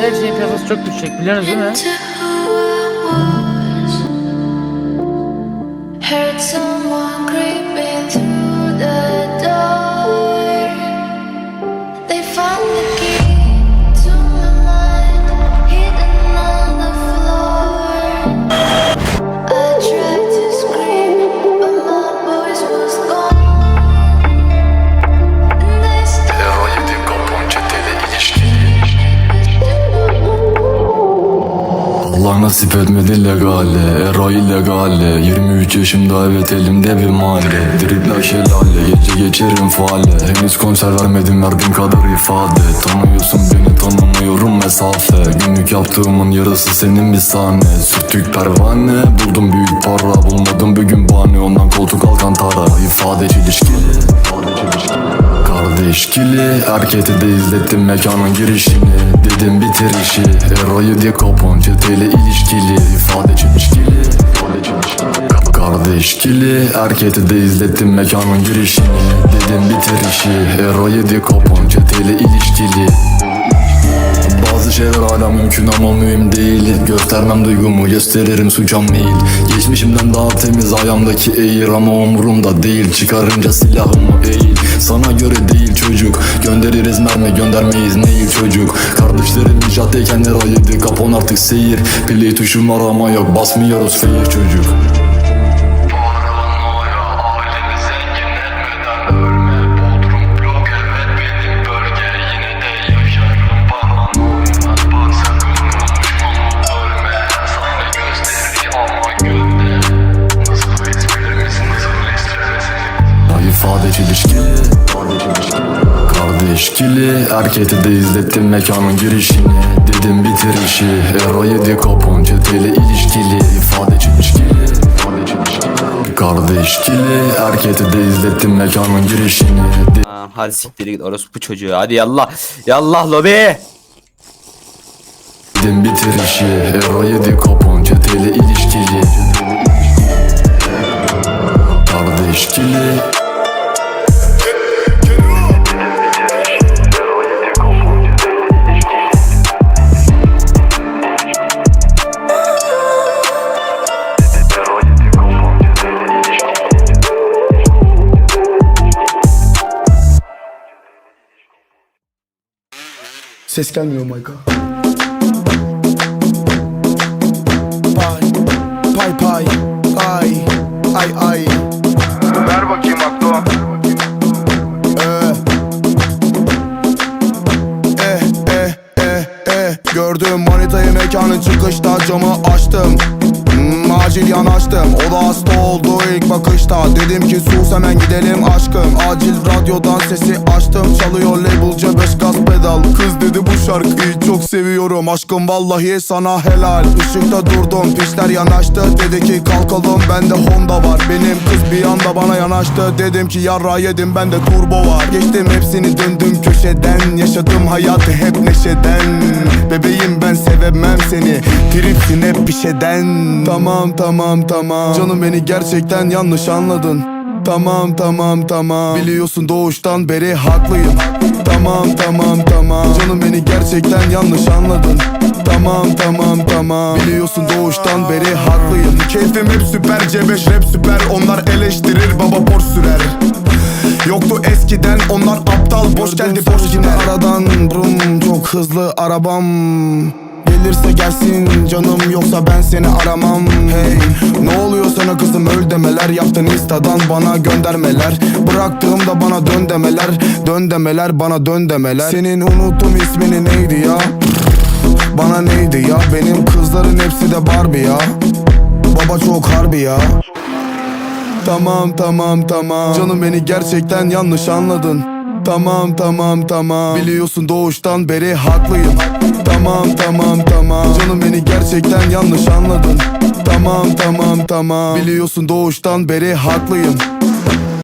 Her şeyin piyasası çok düşecek biliyorsunuz değil mi? Heard someone creeping through Allah nasip etmedi legale Era illegale 23 yaşımda evet elimde bir mahalle Dripler şelale gece geçerim faale. Henüz konser vermedim verdiğim kadar ifade. Tanıyorsun beni tanımıyorum mesafe. Günlük yaptığımın yarısı senin bir sahne. Sürtük pervane buldum büyük para. Bulmadım bir gün bahane. Ondan koltuk alkantara İfade çelişkili İfade çelişkili Kardeşkili Erkete de izlettim mekanın girişini. Dedim bitir işi. Ero'yu diye kopon çeteyle ilişkili. İfade çelişkili. Kardeşkili Erkete de izlettim mekanın girişini. Dedim bitir işi. Ero'yu diye kopon çeteyle ilişkili. Bazı şeyler hala mümkün ama mühim değil. Göstermem duygumu gösteririm suçam meyil Geçmişimden daha temiz ayağımdaki eğir Ama umurumda değil. Çıkarınca silahımı eğil Sana göre değil çocuk. Göndeririz mermi göndermeyiz neyi çocuk. Kardeşlerim nicatteyken lira yedi Kapon artık seyir. Play tuşum var ama yok basmıyoruz fair çocuk espriler Ay ifade çelişkili Kardeşkili Erkete de izlettim mekanın girişini. Dedim bitir işi. Ero yedi kopon çeteyle ilişkili. İfade çelişkili. Çelişkili. Kardeşkili Erkete de izlettim mekanın girişini. De- Tamam hadi siktir git orospu çocuğu. Hadi yallah. Yallah lobi. Dedim bitir işi. Ero yedi kopon çeteyle ilişkili. Kardeşkili Ses gelmiyor Mayka. Pay, pay pay, ay, ay ay. Ver bakayım aklı Ee. Eh eh eh eh Gördüm manitayı mekanın çıkışta camı açtım Hmm, acil yanaştım O da hasta oldu ilk bakışta. Dedim ki sus hemen gidelim aşkım. Acil radyodan sesi açtım Çalıyor labelce beş gaz pedal. Kız dedi bu şarkıyı çok seviyorum Aşkım vallahi sana helal. Işıkta durdum pişler yanaştı. Dedi ki kalkalım bende Honda var. Benim kız bir anda bana yanaştı. Dedim ki yarra yedim bende turbo var. Geçtim hepsini döndüm köşeden. Yaşadım hayatı hep neşeden. Bebeğim ben sevemem seni. Tripsin hep bir şeyden Tamam tamam tamam. Canım beni gerçekten yanlış anladın. Tamam tamam tamam. Biliyorsun doğuştan beri haklıyım. Tamam tamam tamam. Canım beni gerçekten yanlış anladın. Tamam tamam tamam. Biliyorsun doğuştan beri haklıyım. Keyfim hep süper C5 rap süper. Onlar eleştirir baba borç sürer. Yoktu eskiden onlar aptal. Boş geldi boş gider. aradan. Brum çok hızlı arabam Gelirse gelsin. Canım yoksa ben seni aramam. Hey ne oluyor sana kızım? Öl demeler Yaptın instadan bana göndermeler. Bıraktığımda bana dön demeler. Dön demeler bana dön demeler. Senin unuttum ismini neydi ya? Bana neydi ya? Benim kızların hepsi de Barbie ya. Baba çok harbi ya. Tamam tamam tamam. Canım beni gerçekten yanlış anladın. Tamam tamam tamam. Biliyorsun doğuştan beri haklıyım Tamam tamam tamam. Canım beni gerçekten yanlış anladın. Tamam tamam tamam. Biliyorsun doğuştan beri haklıyım